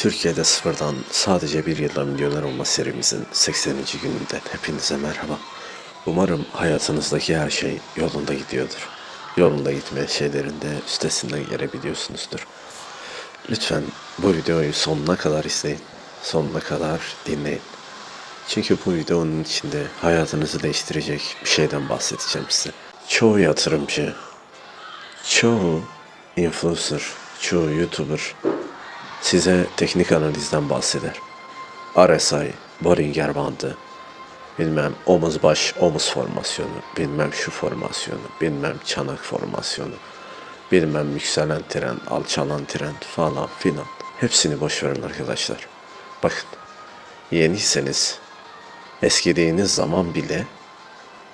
Türkiye'de sıfırdan sadece bir yılda milyoner olma serimizin 80. gününden hepinize merhaba. Umarım hayatınızdaki her şey yolunda gidiyordur. Yolunda gitmeyen şeylerin de üstesinden gelebiliyorsunuzdur. Lütfen bu videoyu sonuna kadar izleyin. Sonuna kadar dinleyin. Çünkü bu videonun içinde hayatınızı değiştirecek bir şeyden bahsedeceğim size. Çoğu yatırımcı, çoğu influencer, çoğu YouTuber size teknik analizden bahseder. RSI, Bollinger bandı, bilmem omuz baş omuz formasyonu, bilmem şu formasyonu, bilmem çanak formasyonu, bilmem yükselen trend, alçalan trend falan filan. Hepsini boş verin arkadaşlar. Bakın, yeniyseniz eskidiğiniz zaman bile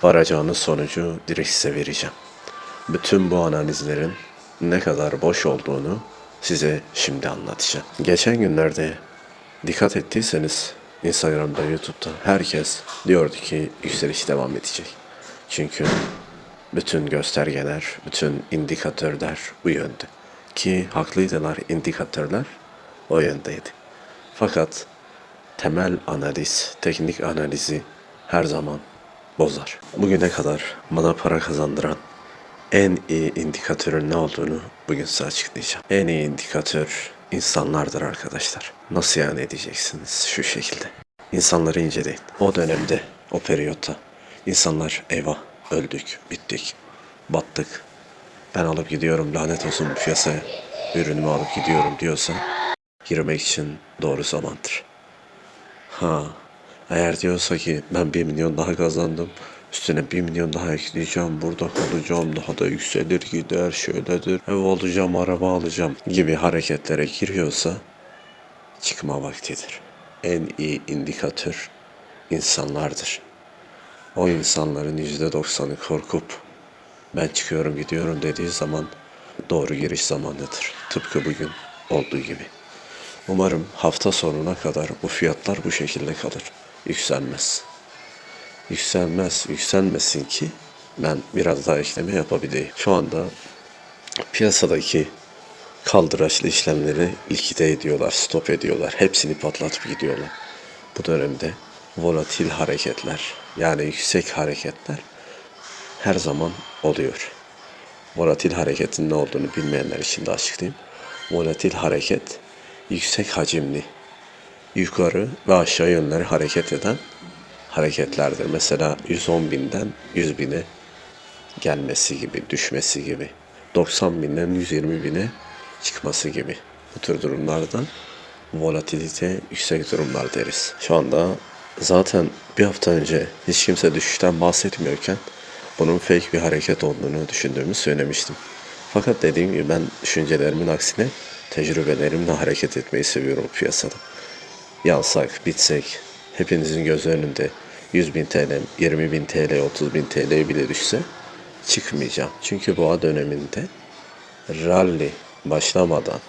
varacağınız sonucu direkt size vereceğim. Bütün bu analizlerin ne kadar boş olduğunu size şimdi anlatacağım. Geçen günlerde dikkat ettiyseniz Instagram'da, YouTube'da herkes diyordu ki yükseliş devam edecek. Çünkü bütün göstergeler, bütün indikatörler bu yönde. Ki haklıydılar indikatörler o yöndeydi. Fakat temel analiz, teknik analizi her zaman bozar. Bugüne kadar bana para kazandıran en iyi indikatörün ne olduğunu bugün size açıklayacağım. En iyi indikatör insanlardır arkadaşlar. Nasıl yani edeceksiniz şu şekilde? İnsanları inceleyin. O dönemde, o periyotta insanlar eyvah öldük, bittik, battık. Ben alıp gidiyorum lanet olsun bu piyasaya. Ürünümü alıp gidiyorum diyorsa girmek için doğru zamandır. Ha, eğer diyorsa ki ben bir milyon daha kazandım, üstüne bir milyon daha ekleyeceğim, burada kalacağım, daha da yükselir gider, şöyledir, ev alacağım, araba alacağım gibi hareketlere giriyorsa çıkma vaktidir. En iyi indikatör insanlardır. O insanların yüzde doksanı korkup ben çıkıyorum gidiyorum dediği zaman doğru giriş zamanıdır. Tıpkı bugün olduğu gibi. Umarım hafta sonuna kadar bu fiyatlar bu şekilde kalır. Yükselmez. Yükselmez, yükselmesin ki ben biraz daha ekleme yapabileyim. Şu anda piyasadaki kaldıraçlı işlemleri likide ediyorlar, stop ediyorlar. Hepsini patlatıp gidiyorlar. Bu dönemde volatil hareketler yani yüksek hareketler her zaman oluyor. Volatil hareketin ne olduğunu bilmeyenler için de açıklayayım. Volatil hareket yüksek hacimli, yukarı ve aşağı yönleri hareket eden hareketlerdir. Mesela 110 binden 100 bine gelmesi gibi, düşmesi gibi. 90 binden 120 bine çıkması gibi. Bu tür durumlarda volatilite yüksek durumlar deriz. Şu anda zaten bir hafta önce hiç kimse düşüşten bahsetmiyorken bunun fake bir hareket olduğunu düşündüğümü söylemiştim. Fakat dediğim gibi ben düşüncelerimin aksine tecrübelerimle hareket etmeyi seviyorum piyasada. Yansak, bitsek, hepinizin göz önünde 100 bin TL, 20 bin TL, 30 bin TL bile düşse çıkmayacağım. Çünkü boğa döneminde rally başlamadan,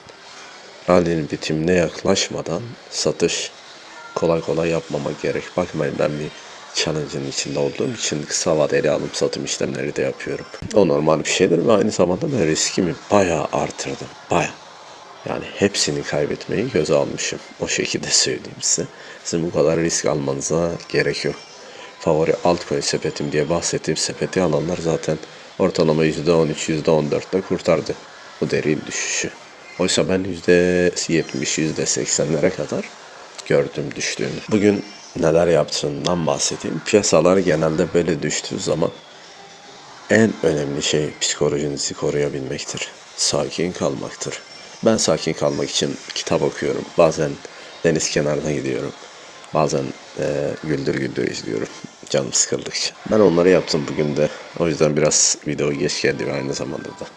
rally'nin bitimine yaklaşmadan satış kolay kolay yapmamak gerek. Bakmayın ben bir challenge'ın içinde olduğum için kısa vadeli alım satım işlemleri de yapıyorum. O normal bir şeydir ve aynı zamanda ben riskimi bayağı artırdım. Bayağı. Yani hepsini kaybetmeyi göze almışım. O şekilde söyleyeyim size. Sizin bu kadar risk almanıza gerek yok. Favori altcoin sepetim diye bahsettiğim sepeti alanlar zaten ortalama %13, %14'te kurtardı bu derin düşüşü. Oysa ben %70, %80'lere kadar gördüm düştüğünü. Bugün neler yaptığından bahsedeyim. Piyasalar genelde böyle düştüğü zaman en önemli şey psikolojinizi koruyabilmektir. Sakin kalmaktır. Ben sakin kalmak için kitap okuyorum. Bazen deniz kenarına gidiyorum. Bazen e, güldür güldür izliyorum canım sıkıldıkça. Ben onları yaptım bugün de. O yüzden biraz video geç geldi ve aynı zamanda da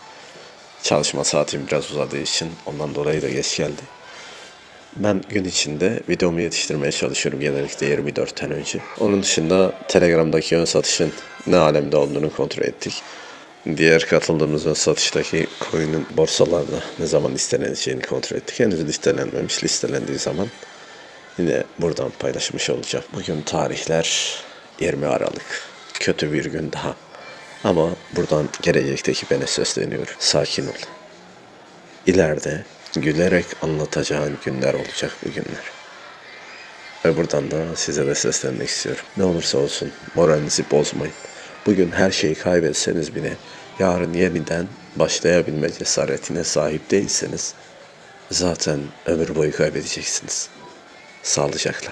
çalışma saatim biraz uzadığı için ondan dolayı da geç geldi. Ben gün içinde videomu yetiştirmeye çalışıyorum genellikle 24'ten önce. Onun dışında Telegram'daki ön satışın ne alemde olduğunu kontrol ettik. Diğer katıldığımız ön satıştaki coin'in borsalarda ne zaman listeleneceğini kontrol ettik. Henüz listelenmemiş. Listelendiği zaman yine buradan paylaşmış olacağım. Bugün tarihler 20 Aralık. Kötü bir gün daha. Ama buradan gelecekteki bana sesleniyorum. Sakin ol. İleride gülerek anlatacağın günler olacak bu günler. Ve buradan da size de seslenmek istiyorum. Ne olursa olsun moralinizi bozmayın. Bugün her şeyi kaybetseniz bile yarın yeniden başlayabilme cesaretine sahip değilseniz zaten ömür boyu kaybedeceksiniz. Sağlıcakla.